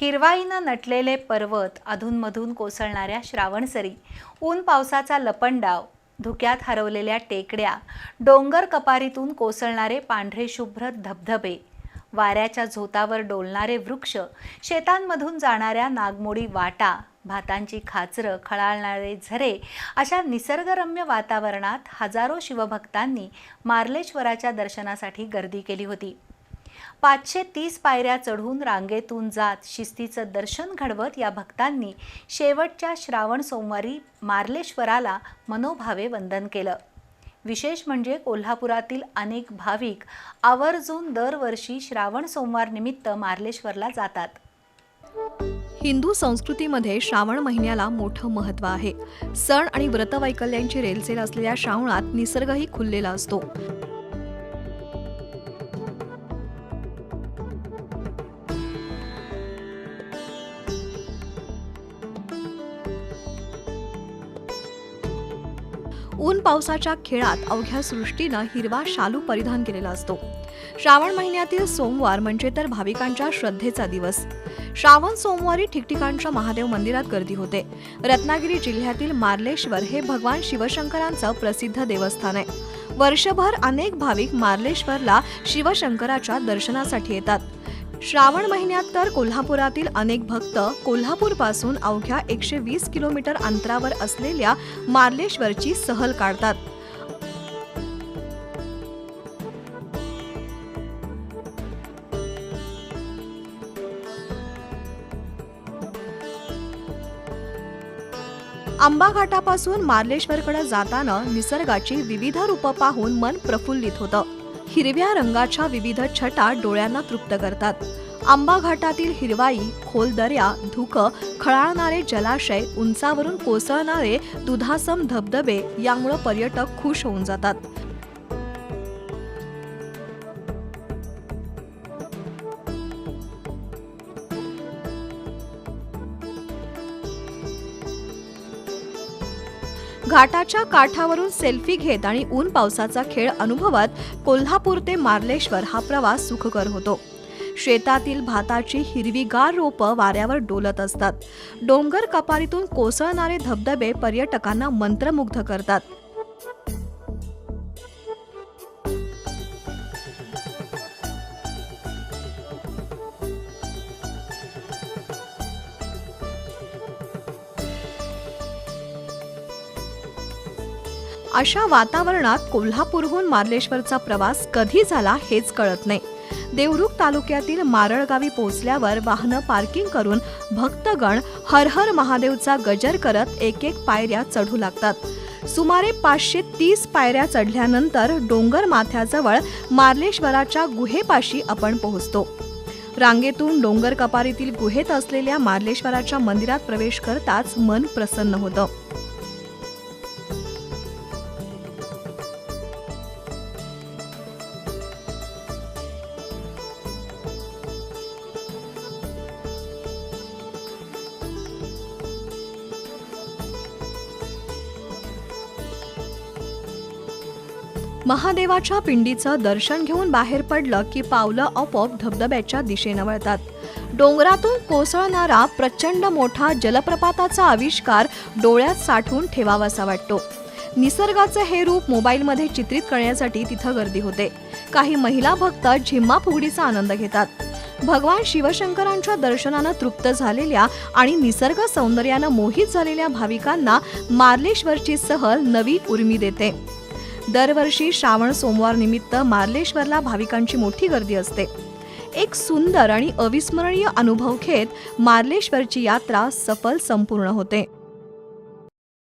हिरवाईनं नटलेले पर्वत अधूनमधून कोसळणाऱ्या श्रावणसरी ऊन पावसाचा लपंडाव धुक्यात हरवलेल्या टेकड्या डोंगर कपारीतून कोसळणारे पांढरे शुभ्र धबधबे वाऱ्याच्या झोतावर डोलणारे वृक्ष शेतांमधून जाणाऱ्या नागमोडी वाटा भातांची खाचरं खळाळणारे झरे अशा निसर्गरम्य वातावरणात हजारो शिवभक्तांनी मार्लेश्वराच्या दर्शनासाठी गर्दी केली होती. पाचशे तीस पायऱ्या चढून रांगेतून जात शिस्तीचं दर्शन घडवत या भक्तांनी शेवटच्या श्रावण सोमवारी मार्लेश्वराला मनोभावे वंदन केलं. विशेष म्हणजे कोल्हापुरातील अनेक भाविक आवर्जून दरवर्षी श्रावण सोमवार निमित्त मार्लेश्वरला जातात. हिंदू संस्कृतीमध्ये श्रावण महिन्याला मोठं महत्त्व आहे. सण आणि व्रतवैकल्यांची रेलचेल असलेल्या श्रावणात निसर्गही खुललेला असतो. ऊन पावसाच्या खेळात अवघ्या सृष्टीनं हिरवा शालू परिधान केलेला असतो. श्रावण महिन्यातील सोमवार म्हणजे तर भाविकांच्या श्रद्धेचा दिवस. श्रावण सोमवारी ठिकठिकाणच्या महादेव मंदिरात गर्दी होते. रत्नागिरी जिल्ह्यातील मार्लेश्वर हे भगवान शिवशंकरांचं प्रसिद्ध देवस्थान आहे. वर्षभर अनेक भाविक मार्लेश्वरला शिवशंकराच्या दर्शनासाठी येतात. श्रावण महिन्यात तर कोल्हापुरातील अनेक भक्त कोल्हापूरपासून अवघ्या एकशे वीस किलोमीटर अंतरावर असलेल्या मार्लेश्वरची सहल काढतात. आंबा घाटापासून मार्लेश्वरकडे जाताना निसर्गाची विविध रूपं पाहून मन प्रफुल्लित होतं. हिरव्या रंगाच्या विविध छटा डोळ्यांना तृप्त करतात. आंबा घाटातील हिरवाई खोल दर्या धुकं खळाळणारे जलाशय उंचावरून कोसळणारे दुधासम धबधबे यामुळे पर्यटक खुश होऊन जातात. घाटाच्या काठावरून सेल्फी घेत आणि ऊन पावसाचा खेळ अनुभवत कोल्हापूर ते मार्लेश्वर हा प्रवास सुखकर होतो. शेतातील भाताची हिरवीगार रोपं वाऱ्यावर डोलत असतात. डोंगर कपारीतून कोसळणारे धबधबे पर्यटकांना मंत्रमुग्ध करतात. अशा वातावरणात कोल्हापूरहून मार्लेश्वरचा प्रवास कधी झाला हेच कळत नाही. देवरुख तालुक्यातील मारळगावी पोहोचल्यावर वाहनं पार्किंग करून भक्तगण हर हर महादेवचा गजर करत एक एक पायऱ्या चढू लागतात. सुमारे पाचशे तीस पायऱ्या चढल्यानंतर डोंगर माथ्याजवळ मार्लेश्वराच्या गुहेपाशी आपण पोहोचतो. रांगेतून डोंगर कपारीतील गुहेत असलेल्या मार्लेश्वराच्या मंदिरात प्रवेश करताच मन प्रसन्न होतं. महादेवाच्या पिंडीचं दर्शन घेऊन बाहेर पडलं की पावलं आपोआप धबधब्याच्या दिशेनं वळतात. डोंगरातून कोसळणारा प्रचंड मोठा जलप्रपाताचा आविष्कार डोळ्यात साठवून ठेवावासा वाटतो. निसर्गाचं हे रूप मोबाईलमध्ये चित्रित करण्यासाठी तिथं गर्दी होते. काही महिला भक्त झिम्मा फुगडीचा आनंद घेतात. भगवान शिवशंकरांच्या दर्शनानं तृप्त झालेल्या आणि निसर्ग सौंदर्यानं मोहित झालेल्या भाविकांना मार्लेश्वरची सहल नवी उर्मी देते. दरवर्षी श्रावण सोमवार निमित्त मार्लेश्वरला भाविकांची मोठी गर्दी असते. एक सुंदर आणि अविस्मरणीय अनुभव घेत मार्लेश्वरची यात्रा सफल संपूर्ण होते.